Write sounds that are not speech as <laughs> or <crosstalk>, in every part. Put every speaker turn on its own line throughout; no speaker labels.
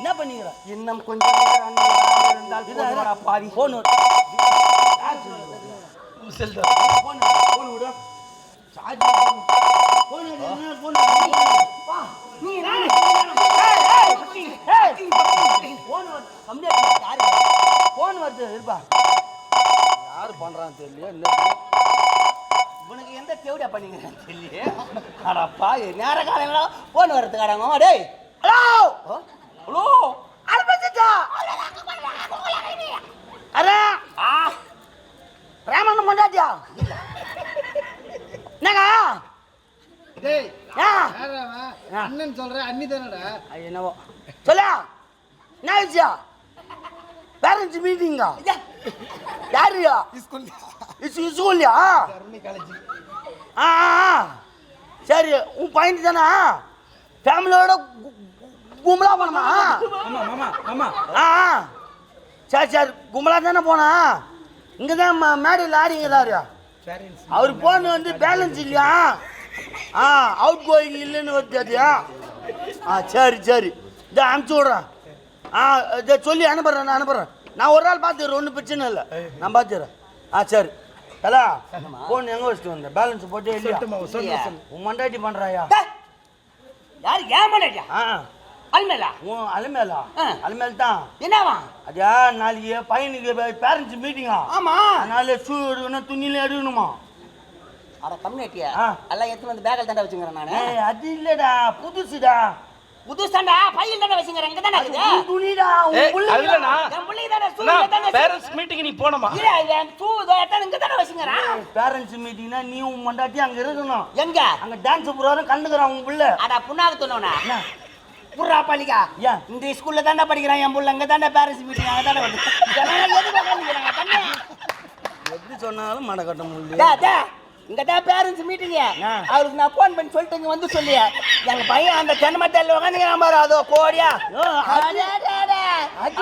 என்ன பண்ணிக்கிற?
இன்னும் கொஞ்சம் நேரம் அண்ணன் இருந்தால்
இது
போதுமாடா பாவி
போன்
செல்தா.
போன் விடு. Charge phone. என்ன போன்? வா, நீ நானு. ஏய், ஏய், ஏய். போன் வருது. கம்மியா பேசு, யாரு? போன் வருது, இருப்பா.
யாரு பண்றான்னு தெரியல
உனக்கு எந்த தேவடியா பண்ணிக்கிறேன் தெரியல அடா பாய் நேர காலையில போன் வரது கடாங்க டேய் ஹலோ ஹலோ? ஆரம்பிச்சிட்டா அரே ஆ. ராமன் மண்டாட்டியா என்னங்க
டேய்? அண்ணன் சொல்ற அண்ணி தானடா?
என்னவோ. சொல்ல என்ன விஷயம் பேரண்ட்ஸ் மீட்டிங்கா? யாருயா? <laughs> இஸ் ஸ்கூல்லையா?
காலேஜ்
ஆ ஆ, ஆ. சரி உன் பையன் தானே? ஃபேமிலியோட கும்பலா போனமா?
ஆமா மாமா மாமா
ஆ ஆ. சரி சரி கும்பலா தானே போனா? இங்கே தான் மேடையில் ஆடிங்கிறாரு அவர் போன் வந்து பேலன்ஸ் இல்லையா? ஆ அவுட் கோயிங் இல்லைன்னு வருது அது ஆ சரி சரி. இதை அனுப்பிச்சி விட்றேன். ஆ இதை சொல்லி அனுப்புகிறேன் நான் அனுப்புகிறேன் நான் ஒரு நாள் பார்த்துக்கிறேன் ஒன்றும் பிரச்சனை இல்லை. நான் பார்த்துக்கிறேன். ஆ சரி. ஹலோ போன் எங்கே வச்சுட்டு வந்தேன் பேலன்ஸ் போட்டு இல்லையா? உன் மண்டாட்டி பண்ணுறாயா
யாரு ஏன் பண்ணா
ஆ.
அல்மேலா?
உன் அலுமேலா. அலுமேல் தான்
என்னவா?
அதா நாளைக்கு பையனுக்கு பேரண்ட்ஸ் மீட்டிங்கா
ஆமா.
அதனால ஷூ எடுக்கணும் துணியில எடுக்கணுமா?
அட கம்யூனிட்டியா
ஆ.
எல்லாம் எடுத்து வந்து பேக்கில் தாண்டா வச்சுக்கிறேன் நானு.
ஏய் அது இல்லடா புதுசுடா.
புது ஸ்டாண்டா பையில் தானே வச்சுக்கிறேன். இங்க தானே இருக்குது.
துணிடா
இல்லண்ணா.
என் பிள்ளைக்கு தானே சூ தானே
பேரண்ட்ஸ் மீட்டிங் நீ போனமா
இல்ல என் சூ இதோ எத்தனை இங்க தானே வச்சுக்கிறேன்.
பேரண்ட்ஸ் மீட்டிங்னா நீ உன் மண்டாட்டி அங்க இருக்கணும்.
எங்க?
அங்க டான்ஸ் புரோகிராம் கண்டுக்கிறான் உன் புள்ள.
அட புண்ணாக்கு சொன்னவனா
என்ன?
புறா பள்ளிக்கா?
ஏன்?
இந்த ஸ்கூல்ல தாண்டா படிக்கிறான் என் புள்ள. இங்க தாண்டா பேரண்ட்ஸ் மீட்டிங் அங்க உட்காந்துக்கிறாங்க தண்ணி
எப்படி சொன்னாலும் மடை கட்ட முடியல
இங்க தான் பேரண்ட்ஸ் மீட்டிங். அவருக்கு நான் ஃபோன் பண்ணி சொல்லிட்டு இங்க வந்து சொல்லி எங்க பையன் அந்த தென்னமத்தையில் உட்காந்துக்கிறான் பாரு அதோ கோடியா.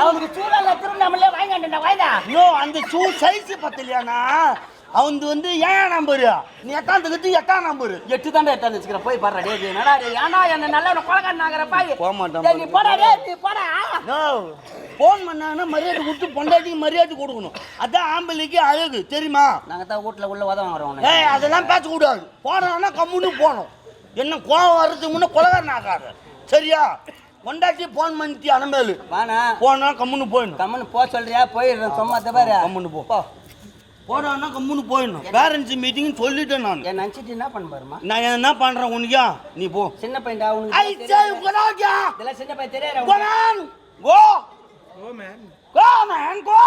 அவனுக்கு சூழல திருவண்ணாமலே வாங்கிட்டு வாய்தா
நோ அந்த ஷூ சைஸ் பத்தலையாண்ணா. அவன் வந்து ஏன் நம்பரு நீ எட்டாம் தகுதி எட்டாம் நம்பரு
எட்டு தாண்டா எடுத்து வச்சுக்கிறேன் போய் பாடுறா டே என்னடா டேய் ஏன்டா என்ன நல்ல கொலகாரன் ஆகிற பாய்
போக மாட்டான்
நீ போடா டேய் நீ போடா.
ஃபோன் பண்ணாங்கன்னா மரியாதை கொடுத்து பொண்டாட்டிக்கு மரியாதை கொடுக்கணும். அதான் ஆம்பளைக்கு அழகு தெரியுமா?
நாங்க தான் வீட்ல உள்ள உதவ வரோம்
ஏய் அதெல்லாம் பேசக்கூடாது. போனோன்னா கம்முன்னு போகணும். என்ன கோவம் வர்றதுக்கு முன்னே கொலகாரன் ஆகாது. சரியா? பொண்டாட்டி ஃபோன் பண்ணிட்டு அனமேலு
வாணா.
போனா கம்முன்னு போயிடணும்.
கம்மனு போ சொல்றியா? போயிடுறேன் சும்மா பாரு.
கம்முன்னு போ. போனான்னா கம்முன்னு போயிடணும். பேரண்ட்ஸ் மீட்டிங் சொல்லிட்டேன் நான்.
என் நினச்சிட்டு என்ன பண்ண பாருமா
நான் என்ன பண்றேன் உனக்கா நீ போ.
சின்ன பையன்டா
ஐ
உனக்கு
say go down
இதெல்லாம் சின்ன பையன்
go on go
oh man
go man go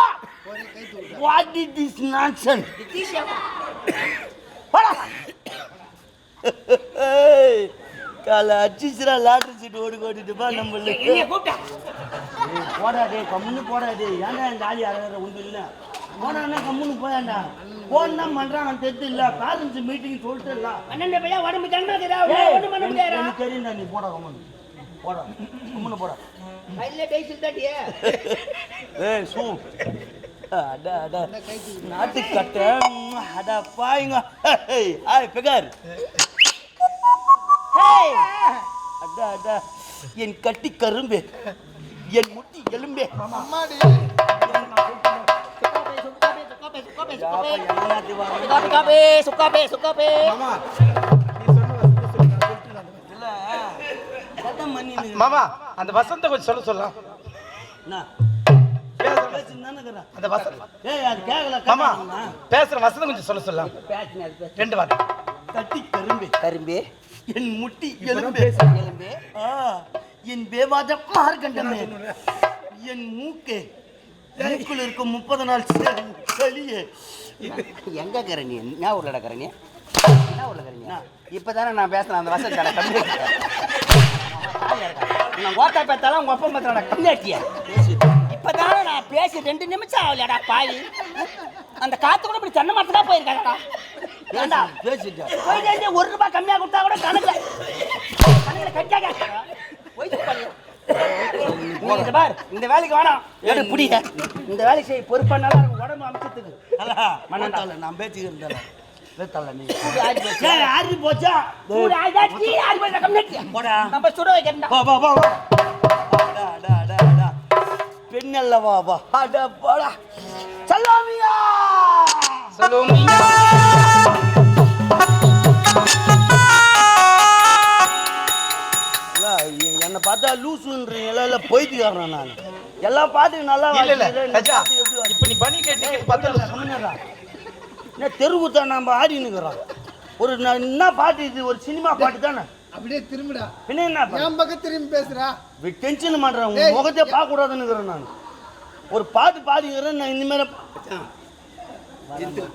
what is this nonsense? போடா கால அடிச்சுரா லாட்டரி சீட் ஓடி ஓடிட்டு பா நம்மளுக்கு.
என்னைய கூப்பிட்டா?
போடா டே கம்முன்னு போடா டே ஏன்டா இந்த ஆளி அழகிற ஒன்று இல்லை போடான்னா கம்முன்னு போயாண்டா. போன் தான் பண்றான் தெரிஞ்சு இல்ல பேரண்ட்ஸ் மீட்டிங் சொல்லிட்டு இல்ல.
அண்ணன் பையன் உடம்பு
ஏய்,
ஒன்றும் பண்ண முடியாதா?
எனக்கு தெரியும்டா நீ போடா கம்முன்னு போடா கம்முன்னு போடா.
கையில பேசிட்டு தாட்டியே?
ஏய் சூ. அடா அடா. நாட்டு கட்ட அடா பாயுங்க. Hi figure. ஹேய் அடா அடா. என் கட்டி கரும்பே. என் முட்டி எலும்பே.
அம்மாடி.
யாப்பா, எங்கனாத்தி வாங்க.
சுக்காபே சுக்காபே சுக்காபே
மாமா அந்த வசந்த கொஞ்சம் சொல்ல சொல்லலாம். அந்த வசந்த.
ஏய், அது கேக்கல,
மாமா? பேசுற வசந்தம் கொஞ்சம் சொல்ல சொல்லலாம். ரெண்டு வார்த்தை.
கட்டி கரும்பே.
கரும்பே.
என் முட்டி எலும்பே.
எலும்பே.
ஆ, என் பேவாத மார்க்கண்டமே என் மூக்கே. மூக்குல இருக்க முப்பது நாள் சளியே
எங்க இருக்கிற நீ என்ன ஊர்ல இருக்கிற நீ என்ன ஊர்ல இருக்கிறீங்க. இப்பதானே நான் பேசுறேன். அந்த வசதி கடை கம்மி நான் ஓட்டா பேத்தாலும் உங்க அப்பா பத்திரடா கம்மியாட்டியா இப்ப இப்பதானே நான் பேசி ரெண்டு நிமிஷம் ஆகலடா பாய் அந்த காத்து கூட இப்படி தென்னை மரத்துக்கா போயிருக்காடா ஏண்டா?
பேசிட்டா
போயிட்டு வந்து ஒரு ரூபாய் கம்மியா கொடுத்தா கூட கணக்குல கணக்குல கட்டியா நீ இந்த பார் இந்த வேலைக்கு வேணாம் எடு புடிங்க இந்த வேலை செய்ய பொறுப்பா நல்லா இருக்கும். உடம்பு அம்சத்துக்கு
மண்ணால நான் பேச்சுக்கிறேன் பேத்தால நீ.
ஆறி போச்சா. சூடு ஆயிட்டா, டீ ஆறி.
போடா.
நம்ம சுட.
வா வா வா வா. அடா, அடா, அடா, அடா. பெண் அல்லவா வா. அட போடா. சல்லாமியா!
சொல்லுவோம்
பார்த்தா லூசுன்றீங்களா இல்லை போயிட்டுக்காரன் நான். எல்லாம் பாட்டு நல்லா
இல்ல இல்ல ராஜா இப்ப நீ பண்ணி கேட்டு பத்தல
கம்முனுடா. என்ன தெருவுத்தா நம்ம ஆடினுக்கிறோம் ஒரு ந- என்ன பாட்டு இது? ஒரு சினிமா பாட்டு தானே?
அப்படியே திரும்பிடா.
என்ன என்ன?
என் பக்கம் திரும்பி பேசுறா
டென்ஷன் பண்றேன் உங்க
ஏய்,
முகத்தை பார்க்க கூடாதுன்னு நான். ஒரு பாட்டு பாடிக்கிறேன் நான் இனிமேல் என்னதான்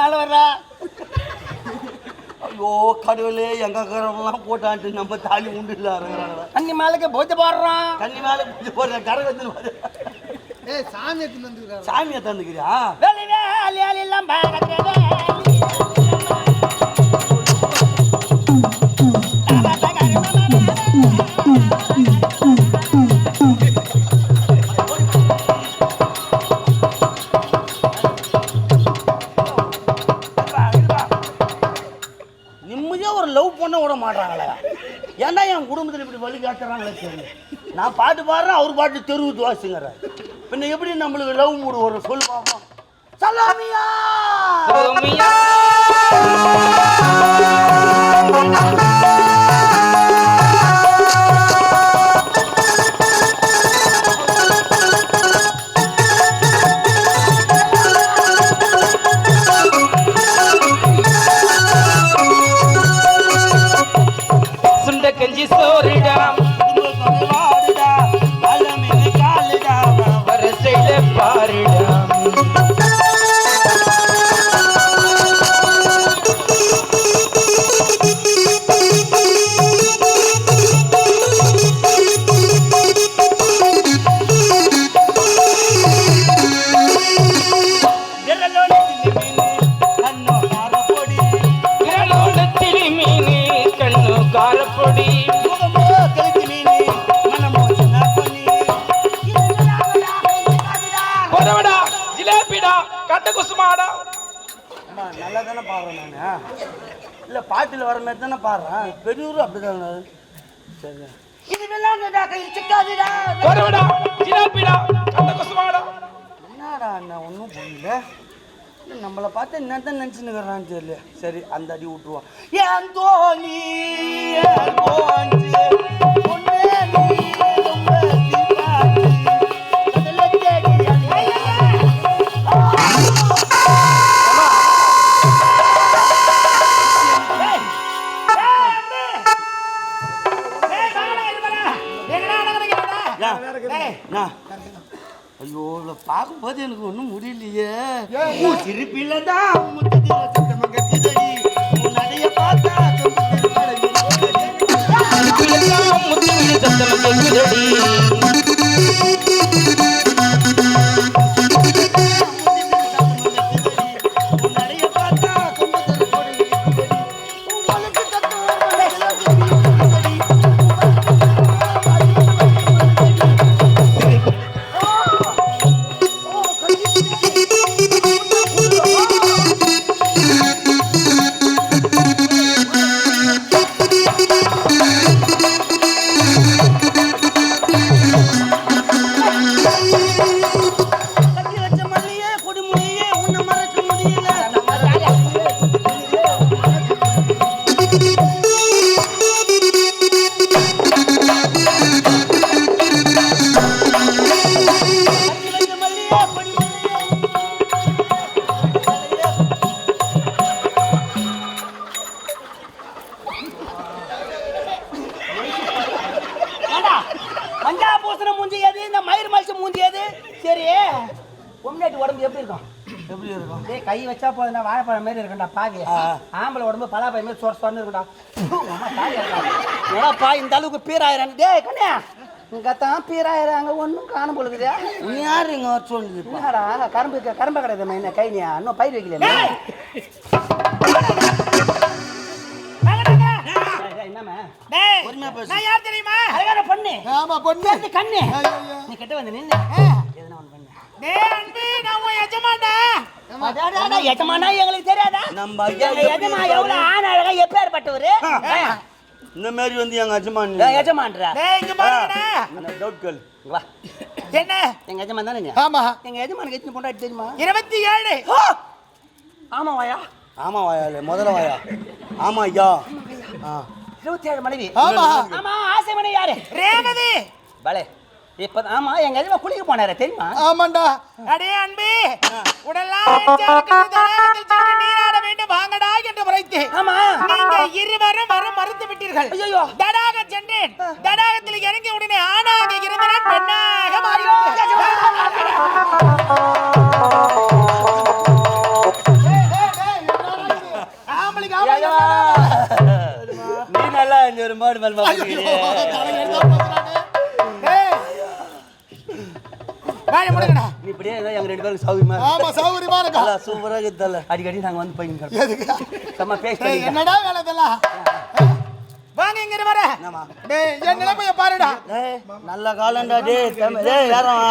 மேல வர்றா
ஐயோ கடவுளே எங்க கரம்லாம் போட்டான்ட்டு நம்ம தாலி உண்டு இல்லை
கண்ணி மேலுக்கு போத்து போடுறான்
தண்ணி மேலே பூஜை போடுற கரை வந்து
ஏய் சாமி எடுத்துன்னு
தந்துக்கிறியா
வேலி வேலி வேலி எல்லாம் பார்க்கறது
மாட்டாங்களே ஏன்டா என் குடும்பத்தில் இப்படி வழி காட்டுறாங்களே தெரியல. நான் பாட்டு பாடுறேன் அவர் பாட்டு தெருவுத்து வாசிங்கிறார் பின்ன எப்படி நம்மளுக்கு லவ் மூடு வரும் சொல்லு பார்ப்போம் சலாமியா!
சுண்ட கஞ்சி
நல்லா தானே பாடுறேன் நான். இல்லை பாட்டில் வர மாதிரி தானே பாடுறேன். பெரியூர் அப்படிதானே சரி. இது கையில் சிக்காதுடா.
கொடவடா ஜிலேபிடா கட்ட குசுமாடா
என்னடா நான் ஒன்றும் புரியல. நம்மளை பார்த்து என்ன தான் நினச்சின்னு தெரியல. சரி அந்த அடி விட்டுருவான் ஏன் தோணி ஏண்டா மஞ்சா
பூசண மூஞ்சி எது இந்த
மயிர் மலிச்ச மூஞ்சி எது சரி. பொம்னாட்டு உடம்பு எப்படி
இருக்கும்?
எப்படி இருக்கும்?
டேய் கை வச்சா போதும்டா வாழைப்பழம் மாதிரி இருக்கும்டா பாவி. ஆம்பளை உடம்பு பலாப்பழம் மாதிரி சொர சொரன்னு இருக்கும்டா. ஏன்னா பா இந்த அளவுக்கு பீராயிரம். டேய் கண்ணே. இங்கே தான் பீராயிராங்க ஒன்றும் காணும் பொழுதுடா.
நீ யார் இங்கே
சொல்லுங்கடா கரும்பு கரும்பு கிடையாது என்ன கைனியா இன்னும் பயிர் வைக்கல
பொறுமையா பேசு.
நான் யார் தெரியுமா? அழகான பொண்ணு.
ஆமா பொண்ணு.
பொண்ணு கண்ணு. நீ கிட்ட வந்து நின்னு எதுனா பண்ணு. எஜமானா எங்களுக்கு தெரியாதா?
நம்ம
எஜமா எவ்வளவு ஆண் அழகா எப்பேற்பட்டவரு
இந்த மாதிரி வந்து எங்க அஜமான்
ஏன் எஜமான்ற?
டவுட் கேள்
வா.
என்ன?
எங்க எஜமான் தானே?
ஆமா.
எங்க எஜமானுக்கு எத்தனை பொண்டாட்டி தெரியுமா?
இருபத்தி ஏழு.
ஆமா வாயா.
ஆமா வாயா முதல்ல வாயா. ஆமா ஐயா. ஆ.
இருபத்தி ஏழு மனைவி.
ஆமா.
ஆமா ஆசை மனைவி யாரு?
ரேவதி.
பலே. இப்ப ஆமா எங்க எஜமா குளிக்க போனாரு தெரியுமா?
ஆமாண்டா.
அடே அன்பே உடலாம் நீராட வேண்டும். வாங்கடா என்று உரைத்து
ஆமா.
நீங்க இருவரும் வர மறுத்து விட்டீர்கள்.
ஐயையோ.
தடாக சென்றேன். தடாகத்தில் இறங்கிய உடனே ஆணாக இருந்த நான் பெண்ணாக மாறிவிட்டேன்
ஆம்பளைக்கு
ஐயோ.
இந்த ஒரு மாடு மேல் நீ இப்படியே எங்க ரெண்டு பேருக்கு சௌகரியமா.
ஆமா சௌகரியமா இருக்கா?
சூப்பரா
அடிக்கடி நாங்க வந்து போய்
எதுக்கு?
சும்மா
ஏய்,
பேசிட்டு
என்னடா வேலை இதெல்லாம்?
இங்க வர.
டேய் என் நிலைமைய பாருடா.
டேய் நல்ல காலம்டா டேய் தம்பி, டேய்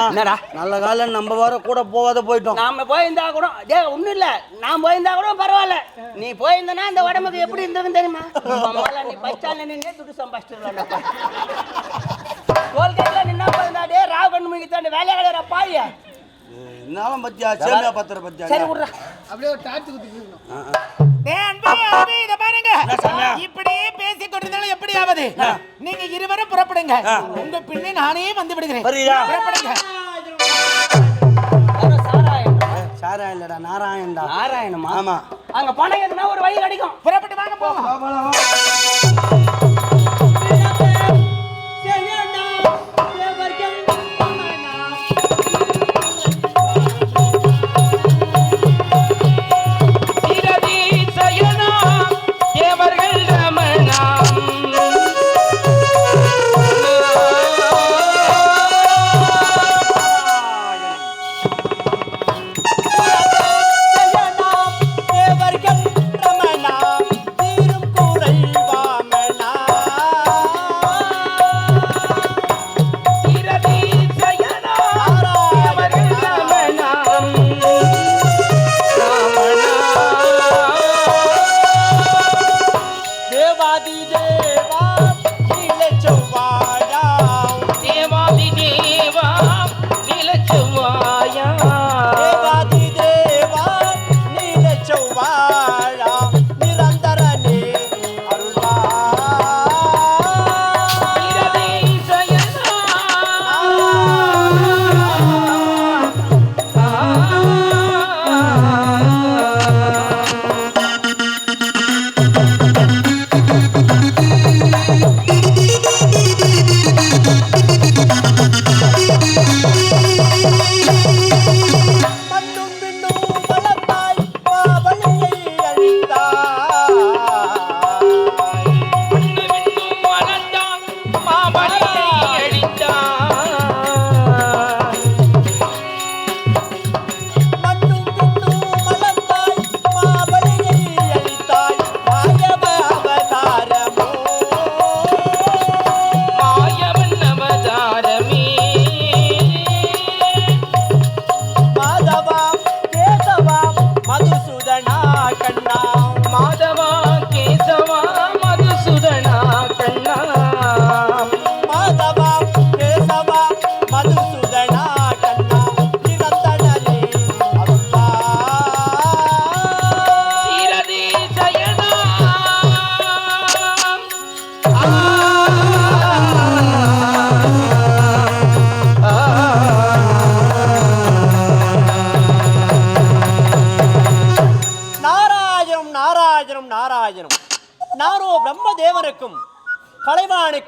என்னடா?
நல்ல காலம் நம்ம வர கூட போகாத போயிட்டோம்.
நாம போயிருந்தா கூட டேய் ஒண்ணும் இல்ல. நான் போயிருந்தா கூட பரவாயில்ல. நீ போயிருந்தனா அந்த உடம்புக்கு எப்படி இருந்திருக்கும் தெரியுமா? அம்மால நீ பச்சால நின்னே துட்டு சம்பாதிச்சிடலாம் டோல்கேட்ல நின்னா போயிருந்தா டே ராவ் கண்ணு முகி தாண்டி வேலையை கிடையாது பாவியா
என்னாலும் பத்தியா? சேமியா பத்திர பத்தியா?
சரி விட்றா.
அப்படியே ஒரு டாட்டு குத்திட்டு இருக்கணும்.
டேய் அன்பே, அன்பே, இத பாருங்க. இப்படியே பேசிக் கொண்டிருந்தாலும் எப்படி ஆவது நீங்க இருவரும் புறப்படுங்க. உங்க பின்னே நானே வந்து விடுகிறேன்? புறப்படுங்க.
சாராயம்.
சாரா இல்லடா நாராயணன்டா
நாராயணமா?
ஆமா.
அங்க போனா எதுனா ஒரு வழி கிடைக்கும்
புறப்பட்டு வாங்க போவோம்.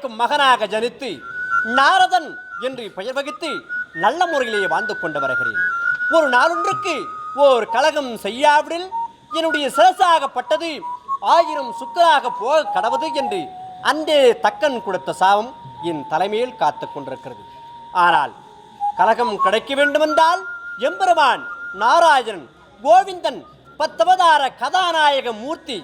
கலைவாணிக்கும் மகனாக ஜனித்து நாரதன் என்று பெயர் வகித்து நல்ல முறையிலேயே வாழ்ந்து கொண்டு வருகிறேன். ஒரு நாளொன்றுக்கு ஓர் கழகம் செய்யாவிடில் என்னுடைய சிரசாகப்பட்டது ஆயிரம் சுக்கராக போக கடவுது என்று அன்றே தக்கன் கொடுத்த சாபம் என் தலைமையில் காத்துக் கொண்டிருக்கிறது. ஆனால் கலகம் கிடைக்க வேண்டுமென்றால் எம்பெருமான் நாராயணன் கோவிந்தன் பத்தவதார கதாநாயக மூர்த்தி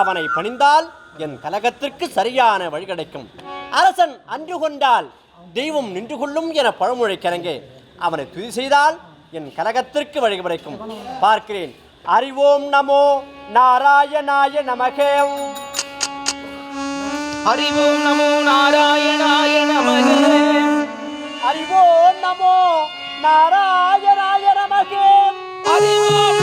அவனை பணிந்தால் என் கலகத்திற்கு சரியான வழி கிடைக்கும். அரசன் அன்று கொண்டால் தெய்வம் நின்று கொள்ளும் என பழமொழி கிழங்கே அவனை துதி செய்தால் என் கலகத்திற்கு வழி கிடைக்கும். பார்க்கிறேன். அறிவோம் நமோ நாராயணாய நமகே.
அறிவோம் நமோ நாராயணாய நமக.
அறிவோம் நமோ நாராயணாய நமகே.
அறிவோம்